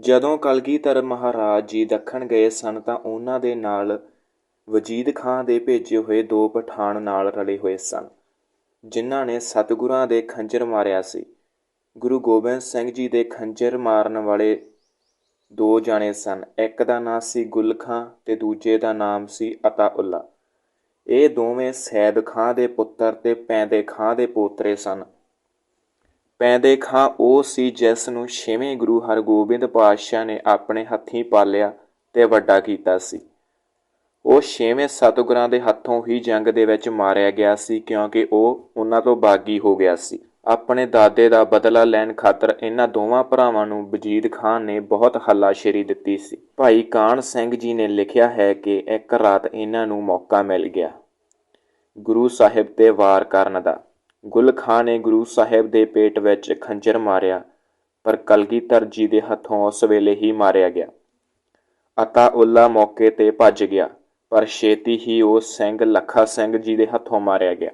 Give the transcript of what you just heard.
ਜਦੋਂ ਕਲਗੀਧਰ ਮਹਾਰਾਜ ਜੀ ਦੱਖਣ ਗਏ ਸਨ ਤਾਂ ਉਹਨਾਂ ਦੇ ਨਾਲ ਵਜੀਦ ਖਾਂ ਦੇ ਭੇਜੇ ਹੋਏ ਦੋ ਪਠਾਨ ਨਾਲ ਰਲੇ ਹੋਏ ਸਨ, ਜਿਨ੍ਹਾਂ ਨੇ ਸਤਿਗੁਰਾਂ ਦੇ ਖੰਜਰ ਮਾਰਿਆ ਸੀ। ਗੁਰੂ ਗੋਬਿੰਦ ਸਿੰਘ ਜੀ ਦੇ ਖੰਜਰ ਮਾਰਨ ਵਾਲੇ ਦੋ ਜਾਣੇ ਸਨ, ਇੱਕ ਦਾ ਨਾਂ ਸੀ ਗੁਲ ਖਾਂ ਤੇ ਦੂਜੇ ਦਾ ਨਾਮ ਸੀ ਅਤਾਉੱਲਾ। ਇਹ ਦੋਵੇਂ ਸੈਦ ਖਾਂ ਦੇ ਪੁੱਤਰ ਤੇ ਪੈਂਦੇ ਖਾਂ ਦੇ ਪੋਤਰੇ ਸਨ। ਪੈਂਦੇ ਖਾਂ, ਉਹ ਸੀ ਜਿਸ ਨੂੰ ਛੇਵੇਂ ਗੁਰੂ ਹਰਗੋਬਿੰਦ ਪਾਤਸ਼ਾਹ ਨੇ ਆਪਣੇ ਹੱਥੀਂ ਪਾਲਿਆ ਤੇ ਵੱਡਾ ਕੀਤਾ ਸੀ। ਉਹ ਛੇਵੇਂ ਸਤਿਗੁਰਾਂ ਦੇ ਹੱਥੋਂ ਹੀ ਜੰਗ ਦੇ ਵਿੱਚ ਮਾਰਿਆ ਗਿਆ ਸੀ, ਕਿਉਂਕਿ ਉਹ ਉਹਨਾਂ ਤੋਂ ਬਾਗੀ ਹੋ ਗਿਆ ਸੀ। ਆਪਣੇ ਦਾਦੇ ਦਾ ਬਦਲਾ ਲੈਣ ਖਾਤਰ ਇਹਨਾਂ ਦੋਵਾਂ ਭਰਾਵਾਂ ਨੂੰ ਵਜੀਦ ਖਾਨ ਨੇ ਬਹੁਤ ਹੱਲਾਸ਼ੇਰੀ ਦਿੱਤੀ ਸੀ। ਭਾਈ ਕਾਨ ਸਿੰਘ ਜੀ ਨੇ ਲਿਖਿਆ ਹੈ ਕਿ ਇੱਕ ਰਾਤ ਇਹਨਾਂ ਨੂੰ ਮੌਕਾ ਮਿਲ ਗਿਆ। ਗੁਰੂ ਸਾਹਿਬ ਤੇ ਵਾਰ ਕਰਨ ਦਾ। ਗੁਲ ਖਾਂ ਨੇ ਗੁਰੂ ਸਾਹਿਬ ਦੇ ਪੇਟ ਵਿੱਚ ਖੰਜਰ ਮਾਰਿਆ, ਪਰ ਕਲਗੀਧਰ ਜੀ ਦੇ ਹੱਥੋਂ ਉਸ ਵੇਲੇ ਹੀ ਮਾਰਿਆ ਗਿਆ। ਅਤਾ ਉੱਲਾ ਮੌਕੇ ਤੇ ਭੱਜ ਗਿਆ, ਪਰ ਛੇਤੀ ਹੀ ਉਹ ਸਿੰਘ ਲੱਖਾ ਸਿੰਘ ਜੀ ਦੇ ਹੱਥੋਂ ਮਾਰਿਆ ਗਿਆ।